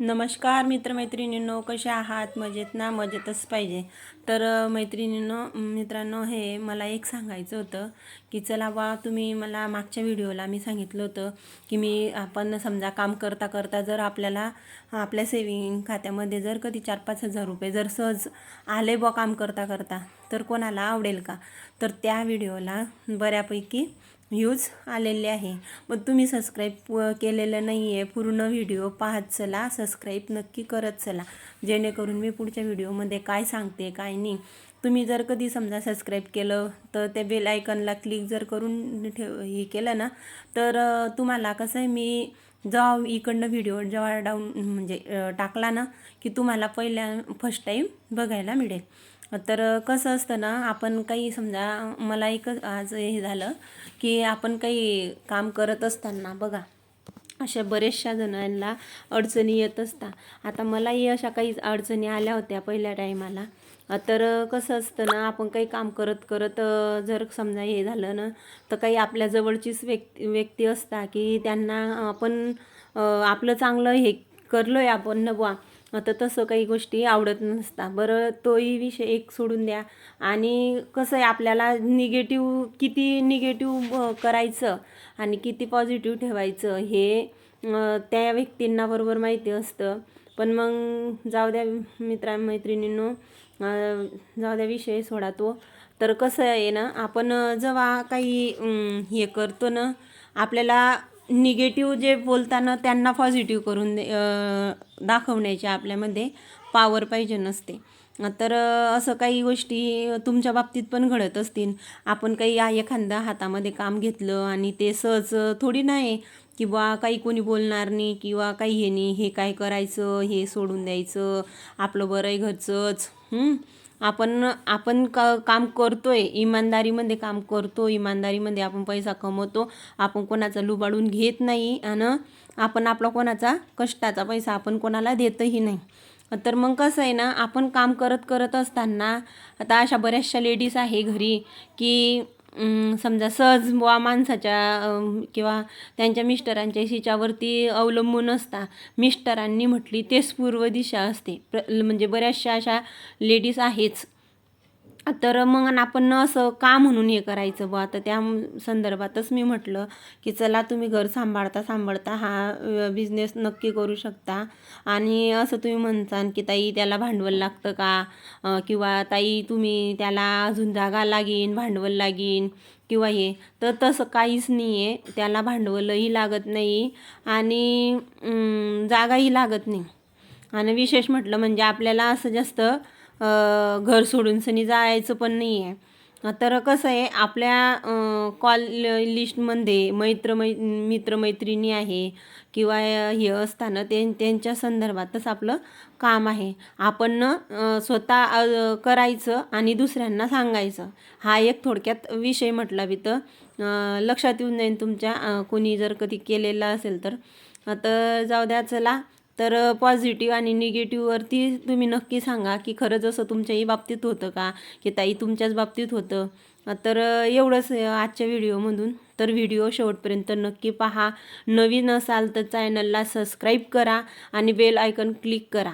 नमस्कार मित्रमैत्रिणींनो कशा आहात? मजेत ना? मजेतच पाहिजे. तर मैत्रिणींनो मित्रांनो हे मला एक सांगायचं होतं की चला वा तुम्ही मला मागच्या व्हिडिओला मी सांगितलं होतं की मी आपण समजा काम करता करता जर आपल्याला आपल्या सेविंग खात्यामध्ये जर कधी चार पाच हजार रुपये जर सहज आले बा काम करता करता तर कोणाला आवडेल का? तर त्या व्हिडिओला बऱ्यापैकी व्ह्यूज आलेले आहे. मग तुम्ही सबस्क्राईब केलेलं नाही आहे पूर्ण व्हिडिओ पाहत चला सबस्क्राईब नक्की करत चला. जेणेकरून मी पुढच्या व्हिडिओमध्ये काय सांगते काय नाही. तुम्ही जर कधी समजा सबस्क्राईब केलं तर त्या बेल आयकनला क्लिक जर करून ठेव हे केलं ना तर तुम्हाला कसं आहे मी जेव्हा इकडनं व्हिडिओ जेव्हा डाऊन म्हणजे टाकला ना की तुम्हाला पहिल्या फर्स्ट टाईम बघायला मिळेल. तर कसं असतं ना आपण काही समजा मला एक आज हे झालं की आपण काही काम करत असताना बघा अशा बऱ्याचशा जणांना अडचणी येत असतात. आता मलाही अशा काही अडचणी आल्या होत्या पहिल्या टायमाला. तर कसं असतं ना आपण काही काम करत करत जर समजा हे झालं ना तर काही आपल्या जवळचीच व्यक्ती व्यक्ती असता की त्यांना आपण आपलं चांगलं हे करलो आहे आपण न बुवा. आता तसं काही गोष्टी आवडत नसता. बरं तोही विषय एक सोडून द्या. आणि कसं आहे आपल्याला निगेटिव्ह किती निगेटिव्ह करायचं आणि किती पॉझिटिव्ह ठेवायचं हे त्या व्यक्तींना बरोबर माहिती असतं. पण मग जाऊ द्या मित्रा मैत्रिणींनो जाऊ द्या विषय सोडा तो. तर कसं आहे ना आपण जेव्हा काही हे करतो ना आपल्याला निगेटिव्ह जे बोलताना त्यांना पॉझिटिव्ह करून दे दाखवण्याची आपल्यामध्ये पावर पाहिजे नसते. तर असं काही गोष्टी तुमच्या बाबतीत पण घडत असतील. आपण काही आ- एखादा हातामध्ये काम घेतलं आणि ते सहज थोडी नाही किंवा काही कोणी बोलणार नाही किंवा काही हे नाही हे काय करायचं हे सोडून द्यायचं आपलं बरं आहे घरचंच आपण आपण क काम करतो आहे इमानदारीमध्ये काम करतो इमानदारीमध्ये आपण पैसा कमवतो आपण कोणाचा लुबाडून घेत नाही आणि आपण आपला कोणाचा कष्टाचा पैसा आपण कोणाला देतही नाही. तर मग कसं आहे ना आपण काम करत करत असताना आता अशा बऱ्याचशा लेडीज आहे घरी की समजा सहज बुवा माणसाच्या किंवा त्यांच्या मिस्टरांच्या हिच्यावरती अवलंबून असता मिस्टरांनी म्हटली तेच पूर्व दिशा असते. प्र म्हणजे बऱ्याचशा अशा लेडीज आहेच. तर मग आपण असं का म्हणून हे करायचं बुवा तर त्या संदर्भातच मी म्हटलं की चला तुम्ही घर सांभाळता सांभाळता हा बिझनेस नक्की करू शकता. आणि असं तुम्ही म्हणसान की ताई त्याला भांडवल लागतं का? किंवा ताई तुम्ही त्याला अजून जागा लागीन भांडवल लागीन किंवा हे. तर तसं काहीच नाही आहे त्याला भांडवलही लागत नाही आणि जागाही लागत नाही. आणि विशेष म्हटलं म्हणजे आपल्याला असं जास्त घर सोडून सनी जायचं पण नाही आहे तर कसं आहे आपल्या कॉल लिस्टमध्ये मैत्र मै मित्रमैत्रिणी आहे किंवा हे असताना ते त्यांच्या संदर्भातच आपलं काम आहे. आपण स्वतः करायचं आणि दुसऱ्यांना सांगायचं. हा एक थोडक्यात विषय म्हटला बी तर लक्षात येऊन जाईन तुमच्या कोणी जर कधी केलेला असेल तर. तर जाऊ द्या चला. तर पॉझिटिव्ह आणि निगेटिव्हवरती तुम्ही नक्की सांगा की खरंच असं तुमच्याही बाबतीत होतं का? की ताई तुमच्याच बाबतीत होतं. तर एवढंच आजच्या व्हिडिओमधून. तर व्हिडिओ शेवटपर्यंत नक्की पहा. नवीन असाल तर चॅनलला सबस्क्राईब करा आणि बेल आयकन क्लिक करा.